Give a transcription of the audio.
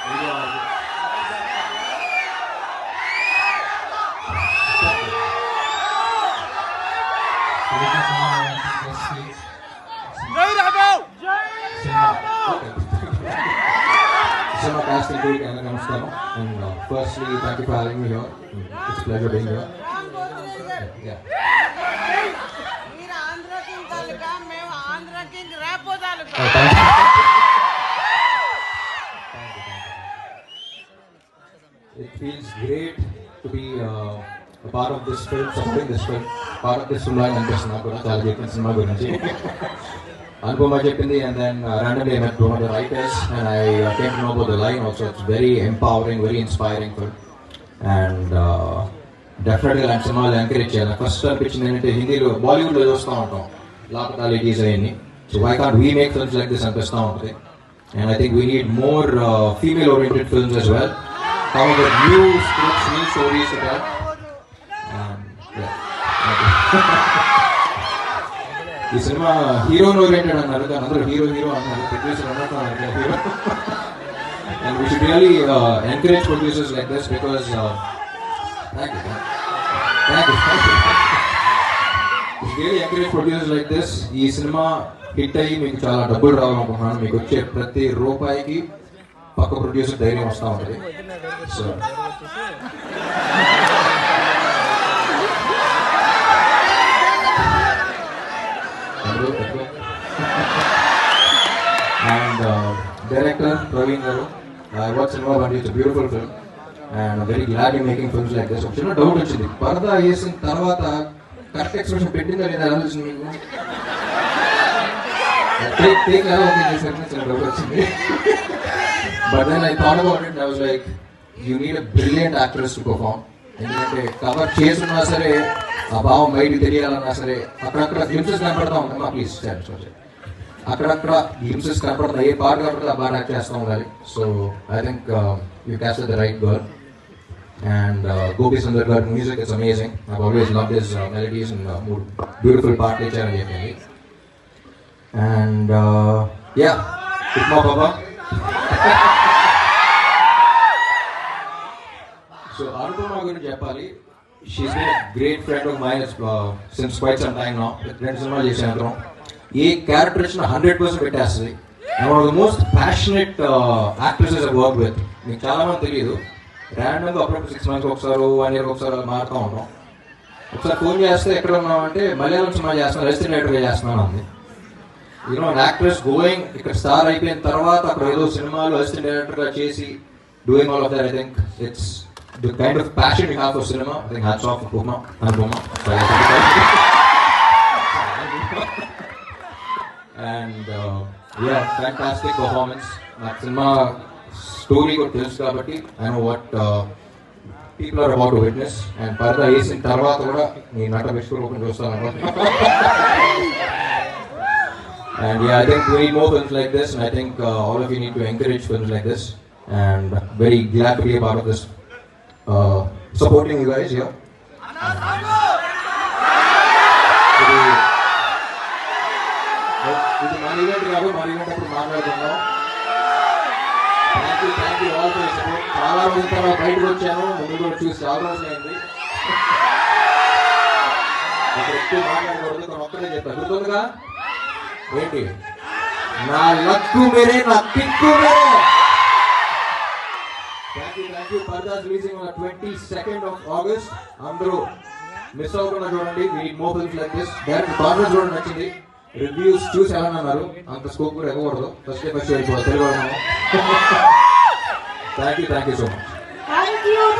Some of us can firstly, thank you for having me here. It's a pleasure being here. Yeah. Oh, It feels great to be uh, a part of this film, supporting this film. Part of this film అని అనిపిస్తుంది నాకు కూడా చాలా చెప్పిన cinema గురించి అనుపమ చెప్పింది and then randomly I met one of the writers and I uh, came to know about the line also. It's very empowering, very inspiring film. And uh, డెఫినెట్గా ఇలాంటి సినిమాలు ఎంకరేజ్ చేయాలి ఫస్ట్ అనిపించింది ఏంటంటే హిందీలో బాలీవుడ్లో చూస్తూ ఉంటాం లాపతా లేడీస్ అవన్నీ so why can't we make films like this అనిపిస్తూ ఉంటుంది and I think we need more female oriented films as well come up with new scripts, new stories to tell. And, yeah. ఈ సినిమా హీరోన్ oriented అన్నారు కానీ అందరూ hero hero అన్నారు producer అన్నారు hero and we should really encourage producers like this because thank you thank you really encourage producers like this ఈ cinema hit అయ్యి మీకు చాలా డబ్బులు రావాలనుకుంటున్నాను. మీకు వచ్చే ప్రతి రూపాయికి పక్క ప్రొడ్యూసర్ ధైర్యం వస్తూ ఉంటుంది. So and director Praveen garu. I watch Cinema Bandi it's beautiful film and very glad in making films like this చిన్న డౌట్ వచ్చింది. పరదా వేసిన తర్వాత కరెక్ట్ ఎక్స్ప్రెషన్ పెట్టిందా లేదా ఆలోచన మీకు? టేక్ టేక్ ఎలా ఓకే చేశారని చిన్న డౌట్ వచ్చింది but then I thought about it I was like you need a brilliant actress to perform ఎందుకంటే కవర్ చేసున్నా సరే ఆ భావం బయటికి తెలియాలన్నా సరే అక్కడక్కడ గ్లిమ్సెస్ కనపడతా ఉంటాం మా ప్లీజ్ అక్కడక్కడ గ్లిమ్సెస్ కనపడుతున్నాయి ఏ పాట కనపడితే ఆ పాట యాక్ట్ చేస్తూ ఉండాలి. So I think you catch the right girl and Gopi Sundar గారి music it's amazing I always love this melodies and beautiful పాటలు ఇచ్చారని చెప్పింది. అండ్ యా ఉప్మా బాబా సో గురించి చెప్పాలి. She's been great friend of my since quite some time now రెండు సినిమాలు చేసాను ఏ క్యారెక్టర్ ఇచ్చిన హండ్రెడ్ పర్సెంట్ పెట్టేస్తుంది. One of the most passionate actresses work with మీకు చాలా మంది తెలియదు. ర్యాండమ్గా అప్పుడప్పుడు సిక్స్ మంత్స్ ఒకసారి వన్ ఇయర్ ఒకసారి మారుతూ ఉంటాం. ఒకసారి ఫోన్ చేస్తే ఎక్కడ ఉన్నాం అంటే మలయాళం సినిమా చేస్తున్నాను రెస్టినేటర్గా చేస్తున్నాను అంది. యూనో యాక్ట్రెస్ గోయింగ్ ఇక్కడ స్టార్ అయిపోయిన తర్వాత అక్కడ ఏదో సినిమాలు అసిస్టెంట్ డైరెక్టర్గా చేసి doing all of there I think it's The kind of passion you have for cinema I think hats off బొమ్మ అండ్ బొమ్మ అండ్ యా ఫ్యాంటాస్టిక్ పర్ఫార్మెన్స్ నాకు సినిమా స్టోరీ కూడా తెలుసు కాబట్టి I know what people are about witness and పరదా వేసిన తర్వాత కూడా నీ నట విశ్వరూపం చూస్తాను And yeah, I think we need more films like this, and I think uh, all of you need to encourage films like this. And very glad to be a part of this, uh, supporting you guys here. ఇది ఇది మన event కాదు మన event అప్పుడు మాట్లాడుతున్నాం thank you thank you all for support చాలా మంది తర్వాత బయటకు వచ్చాను ముందు కూడా చూసి చాలా రోజులైంది ఎక్కువ మాట్లాడకూడదు కానీ ఒక్కడే చెప్పాను గుర్తుందిగా? ఏంటి? నా లక్కు మేరే నా పిక్కు మేరే. Thank you thank you Paradha's releasing on twenty second of August అందరూ మిస్ అవ్వకుండా చూడండి మీ more films like this direct conference చూడండి నచ్చింది రివ్యూస్ చూసి ఎలా అన్నారు అంత స్కోప్ కూడా ఇవ్వకూడదు. First day first Telugu thank you thank you so much thank you